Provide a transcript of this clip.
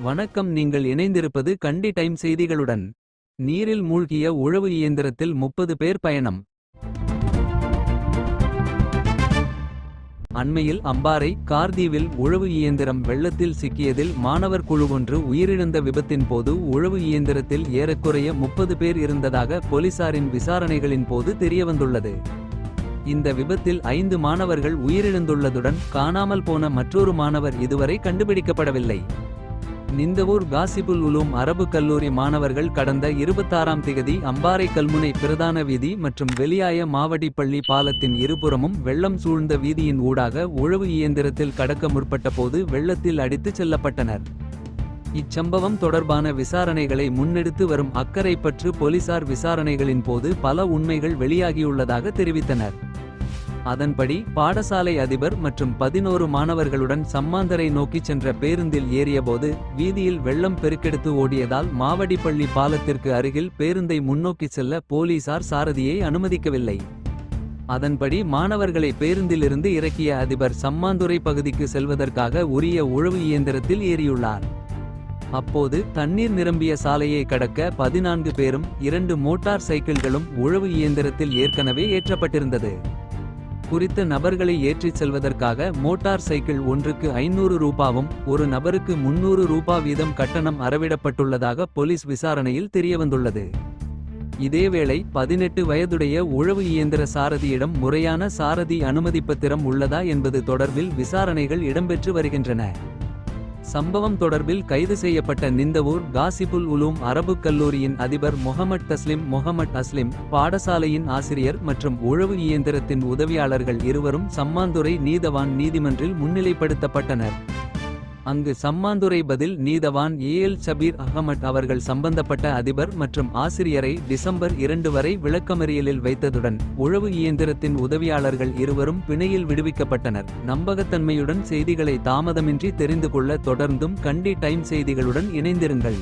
வணக்கம் நீங்கள் இணைந்திருப்பது கண்டி டைம் செய்திகளுடன். நீரில் மூழ்கிய உழவு இயந்திரத்தில் முப்பது பேர் பயணம். அண்மையில் அம்பாறை கார்தீவில் உழவு இயந்திரம் வெள்ளத்தில் சிக்கியதில் மாணவர் குழுவொன்று உயிரிழந்த விபத்தின் போது உழவு இயந்திரத்தில் ஏறக்குறைய முப்பது பேர் இருந்ததாக போலீசாரின் விசாரணைகளின் போது தெரியவந்துள்ளது. இந்த விபத்தில் ஐந்து மாணவர்கள் உயிரிழந்துள்ளதுடன் காணாமல் போன மற்றொரு மாணவர் இதுவரை கண்டுபிடிக்கப்படவில்லை. நிந்தவூர் காசிபுல் உலூம் அரபு கல்லூரி மாணவர்கள் கடந்த இருபத்தாறாம் திகதி அம்பாறை கல்முனை பிரதான வீதி மற்றும் வெளியாய மாவடிப்பள்ளி பாலத்தின் இருபுறமும் வெள்ளம் சூழ்ந்த வீதியின் ஊடாக உழவு இயந்திரத்தில் கடக்க முற்பட்டபோது வெள்ளத்தில் அடித்துச் செல்லப்பட்டனர். இச்சம்பவம் தொடர்பான விசாரணைகளை முன்னெடுத்து வரும் அக்கரைப்பற்று போலீசார் விசாரணைகளின் போது பல உண்மைகள் வெளியாகியுள்ளதாக தெரிவித்தனர். அதன்படி பாடசாலை அதிபர் மற்றும் பதினோரு மாணவர்களுடன் சம்மாந்தரை நோக்கிச் சென்ற பேருந்தில் ஏறியபோது வீதியில் வெள்ளம் பெருக்கெடுத்து ஓடியதால் மாவடிப்பள்ளி பாலத்திற்கு அருகில் பேருந்தை முன்னோக்கிச் செல்ல போலீசார் சாரதியை அனுமதிக்கவில்லை. அதன்படி மாணவர்களை பேருந்திலிருந்து இறக்கிய அதிபர் சம்மாந்துறை பகுதிக்கு செல்வதற்காக உரிய உழவு இயந்திரத்தில் ஏறியுள்ளார். அப்போது தண்ணீர் நிரம்பிய சாலையை கடக்க பதினான்கு பேரும் இரண்டு மோட்டார் சைக்கிள்களும் உழவு இயந்திரத்தில் ஏற்கனவே ஏற்றப்பட்டிருந்தது. குறித்த நபர்களை ஏற்றிச் செல்வதற்காக மோட்டார் சைக்கிள் ஒன்றுக்கு ஐநூறு ரூபாவும் ஒரு நபருக்கு முன்னூறு ரூபா வீதம் கட்டணம் அறவிடப்பட்டுள்ளதாக போலீஸ் விசாரணையில் தெரியவந்துள்ளது. இதேவேளை பதினெட்டு வயதுடைய உழவு இயந்திர சாரதியிடம் முறையான சாரதி அனுமதிப்பத்திரம் உள்ளதா என்பது தொடர்பில் விசாரணைகள் இடம்பெற்று வருகின்றன. சம்பவம் தொடர்பில் கைது செய்யப்பட்ட நிந்தவூர் காசிபுல் உலூம் அரபுக் கல்லூரியின் அதிபர் முகமட் தஸ்லிம் முகமட் அஸ்லிம் பாடசாலையின் ஆசிரியர் மற்றும் உழவு இயந்திரத்தின் உதவியாளர்கள் இருவரும் சம்மாந்துறை நீதவான் நீதிமன்றில் முன்னிலைப்படுத்தப்பட்டனர். அங்கு சம்மாந்துரை பதில் நீதவான் ஏஎல் சபீர் அகமட் அவர்கள் சம்பந்தப்பட்ட அதிபர் மற்றும் ஆசிரியரை டிசம்பர் இரண்டு வரை விளக்கமறியலில் வைத்ததுடன் உழவு இயந்திரத்தின் உதவியாளர்கள் இருவரும் பிணையில் விடுவிக்கப்பட்டனர். நம்பகத்தன்மையுடன் செய்திகளை தாமதமின்றி தெரிந்து கொள்ள தொடர்ந்தும் கண்டி டைம் செய்திகளுடன் இணைந்திருங்கள்.